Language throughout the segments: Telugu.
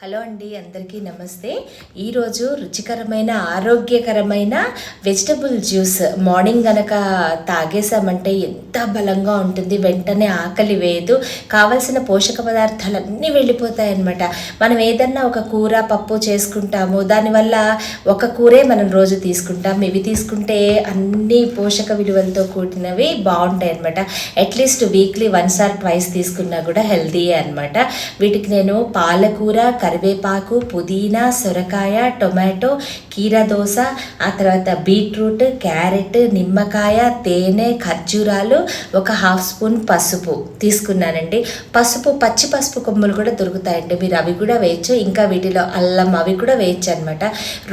హలో అండి అందరికీ నమస్తే. ఈరోజు రుచికరమైన ఆరోగ్యకరమైన వెజిటబుల్ జ్యూస్ మార్నింగ్ గనక తాగేసామంటే ఎంత బలంగా ఉంటుంది వెంటనే ఆకలి వేయదు. కావలసిన పోషక పదార్థాలన్నీ వెళ్ళిపోతాయి అన్నమాట మనం ఏదన్నా ఒక కూర పప్పు చేసుకుంటాము. దానివల్ల ఒక కూరే మనం రోజు తీసుకుంటాం. ఇవి తీసుకుంటే అన్ని పోషక విలువలతో కూడినవి బాగుంటాయి అనమాట at least weekly once or twice తీసుకున్నా కూడా హెల్దీ అనమాట వీటికి నేను పాలకూర కరివేపాకు పుదీనా సొరకాయ టొమాటో కీరా దోశ ఆ తర్వాత బీట్రూట్ క్యారెట్ నిమ్మకాయ తేనె ఖర్జూరాలు ఒక హాఫ్ స్పూన్ పసుపు తీసుకున్నానండి. పసుపు పచ్చి పసుపు కొమ్మలు కూడా దొరుకుతాయండి. మీరు అవి కూడా వేయచ్చు. ఇంకా వీటిలో అల్లం అవి కూడా వేయచ్చు అనమాట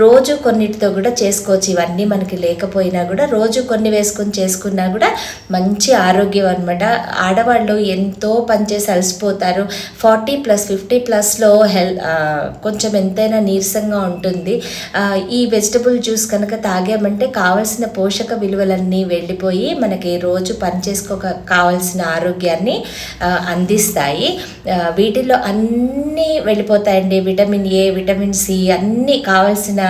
రోజు కొన్నిటితో కూడా చేసుకోవచ్చు. ఇవన్నీ మనకి లేకపోయినా కూడా రోజు కొన్ని వేసుకొని చేసుకున్నా కూడా మంచి ఆరోగ్యం అనమాట ఆడవాళ్ళు ఎంతో పనిచేసి అలసిపోతారు. ఫార్టీ ప్లస్ ఫిఫ్టీ ప్లస్లో హెల్ కొంచెం ఎంతైనా నీరసంగా ఉంటుంది. ఈ వెజిటబుల్ జ్యూస్ కనుక తాగామంటే కావాల్సిన పోషక విలువలన్నీ వెళ్ళిపోయి మనకి రోజు పని చేసుకోక కావాల్సిన ఆరోగ్యాన్ని అందిస్తాయి. వీటిల్లో అన్నీ వెళ్ళిపోతాయండి. విటమిన్ ఏ విటమిన్ సి అన్నీ కావాల్సిన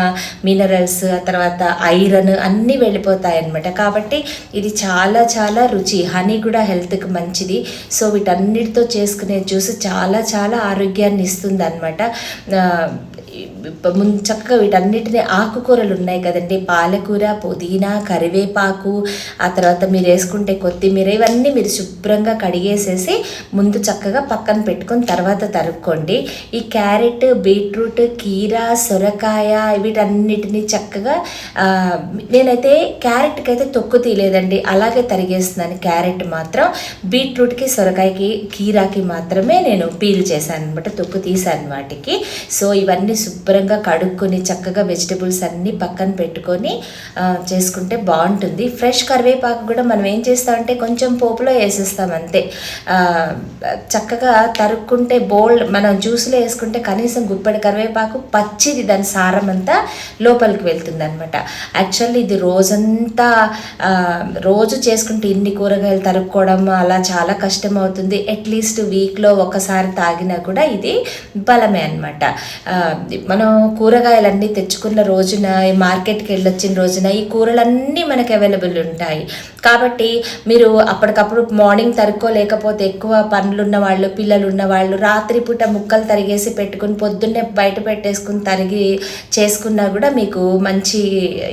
మినరల్స్ తర్వాత ఐరన్ అన్నీ వెళ్ళిపోతాయి అన్నమాట కాబట్టి ఇది చాలా చాలా రుచి. హనీ కూడా హెల్త్కి మంచిది. సో వీటన్నిటితో చేసుకునే జ్యూస్ చాలా చాలా ఆరోగ్యాన్ని ఇస్తుంది అనమాట ముందు చక్కగా వీటన్నిటిని ఆకుకూరలు ఉన్నాయి కదండి. పాలకూర పుదీనా కరివేపాకు ఆ తర్వాత మీరు వేసుకుంటే కొత్తిమీర ఇవన్నీ మీరు శుభ్రంగా కడిగేసేసి ముందు చక్కగా పక్కన పెట్టుకొని తర్వాత తరుక్కోండి. ఈ క్యారెట్ బీట్రూట్ కీరా సొరకాయ వీటన్నిటిని చక్కగా నేనైతే క్యారెట్కి అయితే తొక్కు తీయలేదండి. అలాగే తరిగేస్తున్నాను క్యారెట్ మాత్రం. బీట్రూట్కి సొరకాయకి కీరాకి మాత్రమే నేను పీల్ చేశాను అనమాట తొక్కు తీసాను వాటికి. సో ఇవన్నీ శుభ్రంగా కడుక్కొని చక్కగా వెజిటబుల్స్ అన్నీ పక్కన పెట్టుకొని చేసుకుంటే బాగుంటుంది. ఫ్రెష్ కరివేపాకు కూడా మనం ఏం చేస్తామంటే కొంచెం పోపులో వేసేస్తాం అంతే. చక్కగా తరుక్కుంటే బోల్డ్ మనం జ్యూస్లో వేసుకుంటే కనీసం గుప్పెడు కరివేపాకు పచ్చిది దాని సారం అంతా లోపలికి వెళ్తుంది అనమాట యాక్చువల్లీ ఇది రోజంతా రోజు చేసుకుంటే ఇన్ని కూరగాయలు తరుక్కోవడం అలా చాలా కష్టం అవుతుంది అట్లీస్ట్ వీక్లో ఒకసారి తాగినా కూడా ఇది బలమే అనమాట మనం కూరగాయలన్నీ తెచ్చుకున్న రోజున ఈ మార్కెట్కి వెళ్ళొచ్చిన రోజున ఈ కూరలన్నీ మనకి అవైలబుల్ ఉంటాయి. కాబట్టి మీరు అప్పటికప్పుడు మార్నింగ్ తరుక్కోలేకపోతే ఎక్కువ పనులున్న వాళ్ళు పిల్లలు ఉన్నవాళ్ళు రాత్రిపూట ముక్కలు తరిగేసి పెట్టుకుని పొద్దున్నే బయట పెట్టేసుకుని తరిగి చేసుకున్నా కూడా మీకు మంచి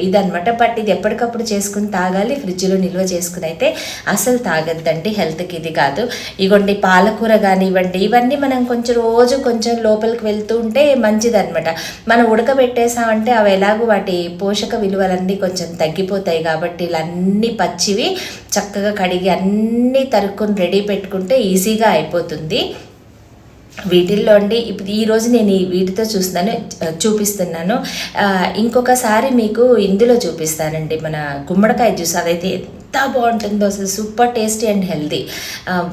ఇదనమాట బట్ ఇది ఎప్పటికప్పుడు చేసుకుని తాగాలి ఫ్రిడ్జ్లో నిల్వ చేసుకుని అయితే అసలు తాగద్దండి హెల్త్కి ఇది కాదు. ఇగోండి పాలకూర కానివ్వండి ఇవన్నీ మనం కొంచెం రోజు కొంచెం లోపలికి వెళ్తూ ఉంటే మంచిదనమాట మనం ఉడకబెట్టేసామంటే అవి ఎలాగో వాటి పోషక విలువలన్నీ కొంచెం తగ్గిపోతాయి కాబట్టి ఇలా అన్నీ పచ్చివి చక్కగా కడిగి అన్నీ తరుక్కుని రెడీ పెట్టుకుంటే ఈజీగా అయిపోతుంది. వీటిల్లో అండి ఇప్పుడు ఈరోజు నేను ఈ వీటితో చూస్తున్నాను చూపిస్తున్నాను. ఇంకొకసారి మీకు ఇందులో చూపిస్తానండి మన గుమ్మడికాయ జ్యూస్. అదైతే ఎంత బాగుంటుందో అసలు సూపర్ టేస్టీ అండ్ హెల్దీ.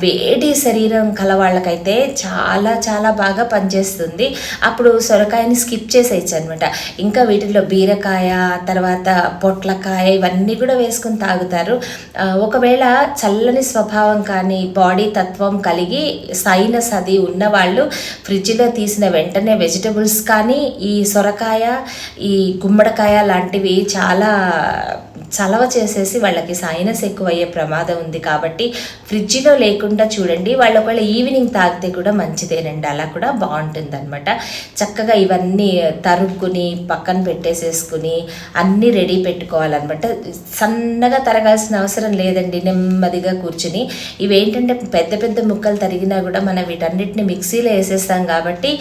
వేడి శరీరం కల వాళ్ళకైతే చాలా చాలా బాగా పనిచేస్తుంది. అప్పుడు సొరకాయని స్కిప్ చేసేయచ్చు అనమాట ఇంకా వీటిలో బీరకాయ తర్వాత పొట్లకాయ ఇవన్నీ కూడా వేసుకొని తాగుతారు. ఒకవేళ చల్లని స్వభావం కానీ బాడీ తత్వం కలిగి సైనస్ అది ఉన్నవాళ్ళు ఫ్రిడ్జ్లో తీసిన వెంటనే వెజిటబుల్స్ కానీ ఈ సొరకాయ ఈ గుమ్మడికాయ లాంటివి చాలా చలవ చేసేసి వాళ్ళకి సైనస్ ఎక్కువ అయ్యే ప్రమాదం ఉంది కాబట్టి ఫ్రిడ్జ్లో లేకుండా చూడండి. వాళ్ళు ఒకవేళ ఈవినింగ్ తాగితే కూడా మంచిదేనండి. అలా కూడా బాగుంటుంది అనమాట చక్కగా ఇవన్నీ తరుక్కుని పక్కన పెట్టేసేసుకుని అన్నీ రెడీ పెట్టుకోవాలన్నమాట. సన్నగా తరగాల్సిన అవసరం లేదండి. నెమ్మదిగా కూర్చుని. ఇవేంటంటే పెద్ద పెద్ద ముక్కలు తరిగినా కూడా మనం వీటన్నిటిని మిక్సీలో వేసేస్తాం కాబట్టి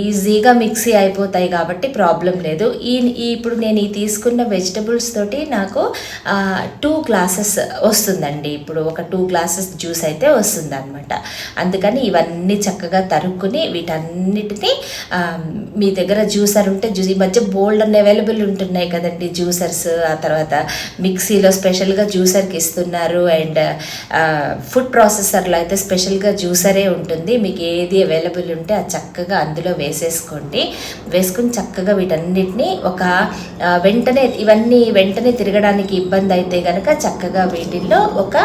ఈజీగా మిక్సీ అయిపోతాయి కాబట్టి ప్రాబ్లం లేదు. ఈ ఈ ఇప్పుడు నేను ఈ తీసుకున్న వెజిటబుల్స్ తోటి నాకు టూ గ్లాసెస్ వస్తుందండి. ఇప్పుడు ఒక టూ గ్లాసెస్ జ్యూస్ అయితే వస్తుంది అనమాట అందుకని ఇవన్నీ చక్కగా తరుక్కుని వీటన్నిటిని మీ దగ్గర జ్యూసర్ ఉంటే జ్యూస్ ఈ మధ్య బోల్డ్ అన్ని అవైలబుల్ ఉంటున్నాయి కదండి జ్యూసర్స్. ఆ తర్వాత మిక్సీలో స్పెషల్గా జ్యూసర్కి ఇస్తున్నారు. అండ్ ఫుడ్ ప్రాసెసర్లో అయితే స్పెషల్గా జ్యూసరే ఉంటుంది. మీకు ఏది అవైలబుల్ ఉంటే అది చక్కగా అందులో వేసేసుకోండి. వేసుకుని చక్కగా వీటన్నిటిని ఒక వెంటనే ఇవన్నీ వెంటనే తిరగడానికి ఇబ్బంది అయితే కనుక చక్కగా వీటిల్లో ఒక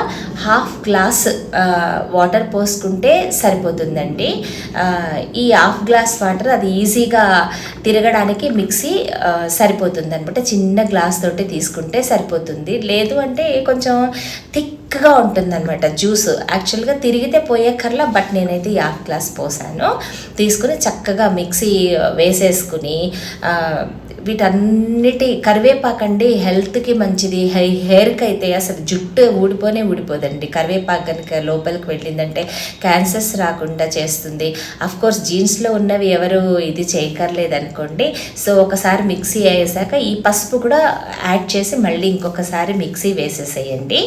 హాఫ్ గ్లాస్ వాటర్ పోసుకుంటే సరిపోతుందండి. ఈ హాఫ్ గ్లాస్ వాటర్ అది ఈజీగా తిరగడానికి మిక్సీ సరిపోతుంది అనమాట చిన్న గ్లాస్ తోటి తీసుకుంటే సరిపోతుంది. లేదు అంటే కొంచెం థిక్గా ఉంటుందన్నమాట జ్యూస్. యాక్చువల్గా తిరిగితే పోయేకర్లా బట్ నేనైతే ఈ హాఫ్ గ్లాస్ పోసాను. తీసుకుని చక్కగా మిక్సీ వేసేసుకుని వీటన్నిటి కరివేపాకండి హెల్త్కి మంచిది. హె హెయిర్కి అయితే అసలు జుట్టు ఊడిపోనే ఊడిపోదండి. కరివేపాకు కనుక లోపలికి వెళ్ళిందంటే క్యాన్సర్స్ రాకుండా చేస్తుంది. అఫ్ కోర్స్ జీన్స్లో ఉన్నవి ఎవరు ఇది చేయకర్లేదనుకోండి. సో ఒకసారి మిక్సీ అయ్యేసాక ఈ పసుపు కూడా యాడ్ చేసి మళ్ళీ ఇంకొకసారి మిక్సీ వేసేసేయండి.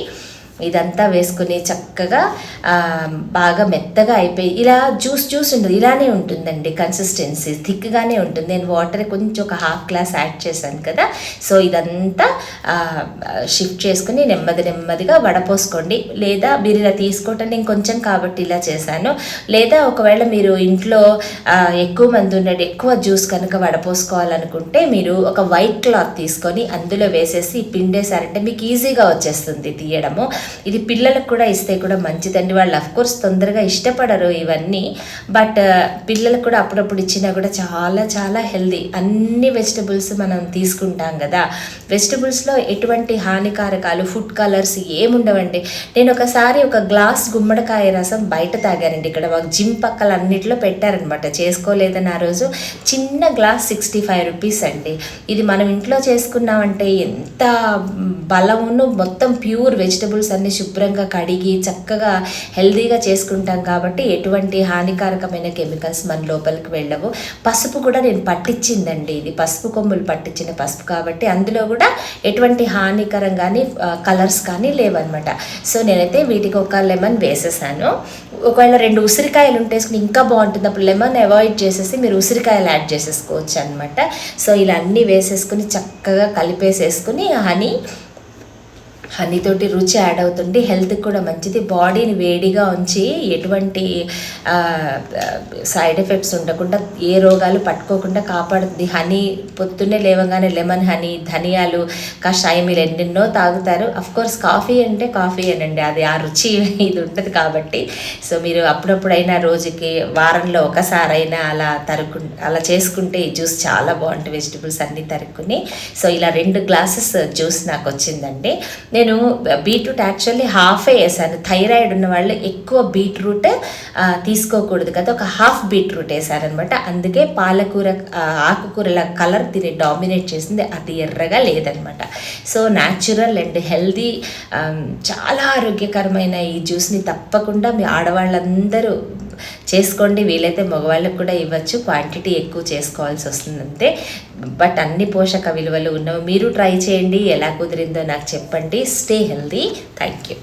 ఇదంతా వేసుకుని చక్కగా బాగా మెత్తగా అయిపోయి ఇలా జ్యూస్ జ్యూస్ ఉండదు ఇలానే ఉంటుందండి కన్సిస్టెన్సీ థిక్గానే ఉంటుంది. నేను వాటర్ కొంచెం ఒక హాఫ్ గ్లాస్ యాడ్ చేశాను కదా. సో ఇదంతా షిఫ్ట్ చేసుకుని నెమ్మది నెమ్మదిగా వడపోసుకోండి లేదా మీరు ఇలా తీసుకోవటం నేను కొంచెం కాబట్టి ఇలా చేశాను. లేదా ఒకవేళ మీరు ఇంట్లో ఎక్కువ మంది ఉన్నట్టు ఎక్కువ జ్యూస్ కనుక వడపోసుకోవాలనుకుంటే మీరు ఒక వైట్ క్లాత్ తీసుకొని అందులో వేసేసి పిండేశారంటే మీకు ఈజీగా వచ్చేస్తుంది తీయడము. ఇది పిల్లలకు కూడా ఇస్తే కూడా మంచిదండి. వాళ్ళు కోర్స్ తొందరగా ఇష్టపడరు ఇవన్నీ బట్ uh, పిల్లలకు కూడా అప్పుడప్పుడు ఇచ్చినా కూడా చాలా చాలా హెల్దీ అన్ని వెజిటబుల్స్ మనం తీసుకుంటాం కదా. వెజిటబుల్స్లో ఎటువంటి హానికారకాలు ఫుడ్ కలర్స్ ఏముండవండి. నేను ఒకసారి ఒక గ్లాస్ గుమ్మడికాయ రసం బయట తాగానండి. ఇక్కడ మాకు జిమ్ పక్కల అన్నిట్లో పెట్టారనమాట చేసుకోలేదని ఆ రోజు చిన్న గ్లాస్ సిక్స్టీ ఫైవ్ రూపీస్ అండి. ఇది మనం ఇంట్లో చేసుకున్నామంటే ఎంత బలమును మొత్తం ప్యూర్ వెజిటబుల్స్ అన్ని శుభ్రంగా కడిగి చక్కగా హెల్దీగా చేసుకుంటాం కాబట్టి ఎటువంటి హానికారకమైన కెమికల్స్ మన లోపలికి వెళ్ళవు. పసుపు కూడా నేను పట్టించిందండి ఇది. పసుపు కొమ్ములు పట్టించిన పసుపు కాబట్టి అందులో కూడా ఎటువంటి హానికరం కానీ కలర్స్ కానీ లేవన్నమాట. సో నేనైతే వీటికి ఒక లెమన్ వేసేసాను. ఒకవేళ రెండు ఉసిరికాయలు ఉంటేసుకుని ఇంకా బాగుంటుంది. అప్పుడు లెమన్ అవాయిడ్ చేసేసి మీరు ఉసిరికాయలు యాడ్ చేసేసుకోవచ్చు అనమాట సో ఇలా అన్నీ వేసేసుకుని చక్కగా కలిపేసేసుకుని హనీ హనీతోటి రుచి యాడ్ అవుతుంది హెల్త్కి కూడా మంచిది. బాడీని వేడిగా ఉంచి ఎటువంటి సైడ్ ఎఫెక్ట్స్ ఉండకుండా ఏ రోగాలు పట్టుకోకుండా కాపాడుతుంది. హనీ పొద్దున్నే లేవగానే లెమన్ హనీ ధనియాలు కషాయం ఇలా ఎన్నెన్నో తాగుతారు. కోర్స్ కాఫీ అంటే కాఫీ అనండి. అది ఆ రుచి ఇది ఉంటుంది కాబట్టి. సో మీరు అప్పుడప్పుడైనా రోజుకి వారంలో ఒకసారైనా అలా తరుకు అలా చేసుకుంటే ఈ జ్యూస్ చాలా బాగుంటుంది. వెజిటబుల్స్ అన్నీ తరుక్కుని. సో ఇలా రెండు గ్లాసెస్ జ్యూస్ నాకు వచ్చిందండి. నేను బీట్రూట్ యాక్చువల్లీ హాఫే వేసాను. థైరాయిడ్ ఉన్న వాళ్ళు ఎక్కువ బీట్రూట్ తీసుకోకూడదు కదా. ఒక హాఫ్ బీట్రూట్ వేసారనమాట. అందుకే పాలకూర ఆకుకూరల కలర్ దీన్ని డామినేట్ చేసింది. అది ఎర్రగా లేదనమాట. సో న్యాచురల్ అండ్ హెల్దీ చాలా ఆరోగ్యకరమైన ఈ జ్యూస్ని తప్పకుండా మీ ఆడవాళ్ళందరూ చేసుకోండి. వీలైతే మగవాళ్ళకు కూడా ఇవ్వచ్చు. క్వాంటిటీ ఎక్కువ చేసుకోవాల్సి వస్తుంది అంతే బట్ అన్ని పోషక విలువలు ఉన్నవి మీరు ట్రై చేయండి. ఎలా కుదిరిందో నాకు చెప్పండి. Stay healthy thank you.